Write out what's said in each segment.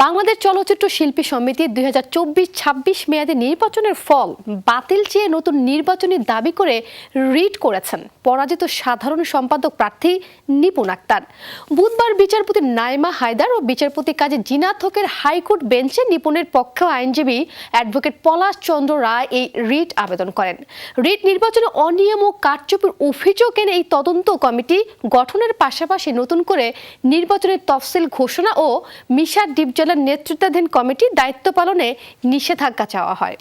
বাংলাদেশ চলচ্চিত্র শিল্পী সমিতি দুই হাজার চব্বিশ ছাব্বিশ মেয়াদে নির্বাচনের ফল বাতিল চেয়ে নতুন নির্বাচনী দাবি করে রিট করেছেন পরাজিত সাধারণ সম্পাদক প্রার্থী নিপুণ আক্তার। বুধবার বিচারপতি নাইমা হায়দার ও বিচারপতি কাজী জিনাত হকের হাইকোর্ট বেঞ্চে নিপুণের পক্ষে আইনজীবী অ্যাডভোকেট পলাশ চন্দ্র রায় এই রিট আবেদন করেন। রিট নির্বাচনে অনিয়ম ও কারচুপির অভিযোগ এনে এই তদন্ত কমিটি গঠনের পাশাপাশি নতুন করে নির্বাচনের তফসিল ঘোষণা ও মিশা ডিপজলের নেতৃত্বাধীন কমিটি দায়িত্ব পালনে নিষেধাজ্ঞা চাওয়া হয়।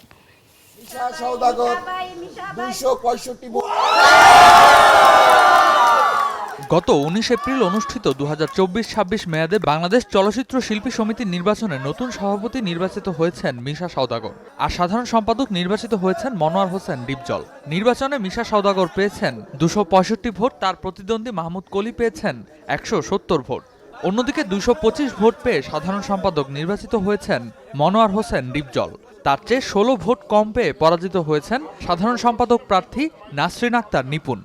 গত উনিশ এপ্রিল অনুষ্ঠিত দু হাজার চব্বিশ ছাব্বিশ মেয়াদে বাংলাদেশ চলচ্চিত্র শিল্পী সমিতির নির্বাচনে নতুন সভাপতি নির্বাচিত হয়েছেন মিশা সওদাগর আর সাধারণ সম্পাদক নির্বাচিত হয়েছেন মনোয়ার হোসেন ডিপজল। নির্বাচনে মিশা সওদাগর পেয়েছেন দুশো পঁয়ষট্টি ভোট তার প্রতিদ্বন্দ্বী মাহমুদ কলি পেয়েছেন একশো সত্তর ভোট। অন্যদিকে দুশো পঁচিশ ভোট পেয়ে সাধারণ সম্পাদক নির্বাচিত হয়েছেন মনোয়ার হোসেন ডিপজল। তার চেয়ে ষোলো ভোট কম পেয়ে পরাজিত হয়েছেন সাধারণ সম্পাদক প্রার্থী নাসরিন আক্তার নিপুণ।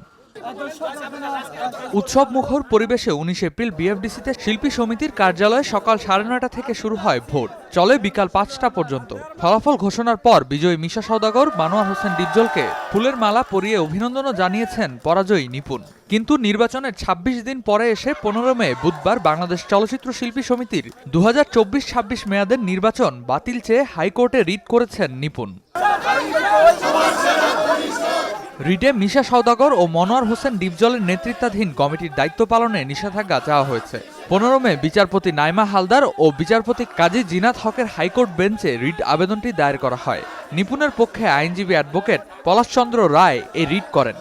উৎসব মুখর পরিবেশে উনিশ এপ্রিল বিএফডিসিতে শিল্পী সমিতির কার্যালয়ে সকাল সাড়ে নয়টা থেকে শুরু হয় ভোট। চলে বিকাল পাঁচটা পর্যন্ত। ফলাফল ঘোষণার পর বিজয়ী মিশা সৌদাগর মানোয়ার হোসেন ডিপজলকে ফুলের মালা পরিয়ে অভিনন্দনও জানিয়েছেন পরাজয়ী নিপুণ। কিন্তু নির্বাচনের ২৬ দিন পরে এসে পনেরো মে, বুধবার বাংলাদেশ চলচ্চিত্র শিল্পী সমিতির দু হাজার চব্বিশ ছাব্বিশ মেয়াদের নির্বাচন বাতিল চেয়ে হাইকোর্টে রিট করেছেন নিপুণ। রিটে মিশা সওদাগর ও মনোয়ার হোসেন ডিপজলের নেতৃত্বাধীন কমিটির দায়িত্ব পালনে নিষেধাজ্ঞা চাওয়া হয়েছে। পনেরো মে বিচারপতি নাইমা হালদার ও বিচারপতি কাজী জিনাত হকের হাইকোর্ট বেঞ্চে রিট আবেদনটি দায়ের করা হয়। নিপুণের পক্ষে আইনজীবী অ্যাডভোকেট পলাশচন্দ্র রায় এই রিট করেন।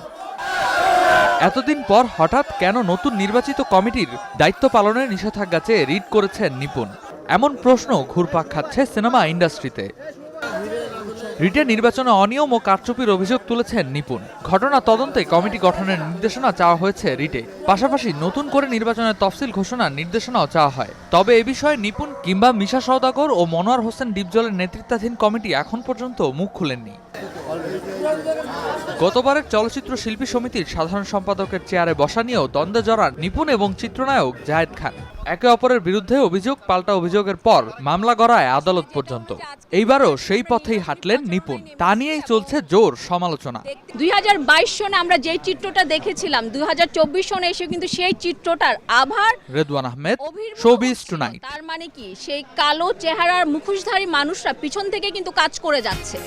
এতদিন পর হঠাৎ কেন নতুন নির্বাচিত কমিটির দায়িত্ব পালনের নিষেধাজ্ঞা চেয়ে রিট করেছেন নিপুণ? এমন প্রশ্ন ঘুরপাক খাচ্ছে সিনেমা ইন্ডাস্ট্রিতে। রিটে নির্বাচনে অনিয়ম ও কারচুপির অভিযোগ তুলেছেন নিপুণ। ঘটনা তদন্তে কমিটি গঠনের নির্দেশনা চাওয়া হয়েছে রিটে। পাশাপাশি নতুন করে নির্বাচনের তফসিল ঘোষণার নির্দেশনাও চাওয়া হয়। তবে এ বিষয়ে নিপুণ কিংবা মিশা সওদাগর ও মনোয়ার হোসেন ডিপজলের নেতৃত্বাধীন কমিটি এখন পর্যন্ত মুখ খুলেননি। গতবারের চলচ্চিত্র শিল্পী সমিতির সাধারণ সম্পাদকের চেয়ারে বসা নিয়েও দ্বন্দ্বে জড়ান নিপুণ এবং চিত্রনায়ক জায়েদ খান। একে অপরের বিরুদ্ধে অভিযোগ পাল্টা অভিযোগের পর মামলা গড়ায় আদালত পর্যন্ত। এইবারও সেই পথেই হাঁটলেন নিপুণ। তা নিয়েই চলছে জোর সমালোচনা। দুই হাজার বাইশ সনে আমরা যে চিত্রটা দেখেছিলাম দুই হাজার চব্বিশ সনে এসে কিন্তু সেই চিত্রটার আভার রেদওয়ান আহমেদ শোবিজ টুনাইট। তার মানে কি? সেই কালো চেহারার মুখোশধারী মানুষরা পিছন থেকে কিন্তু কাজ করে যাচ্ছে।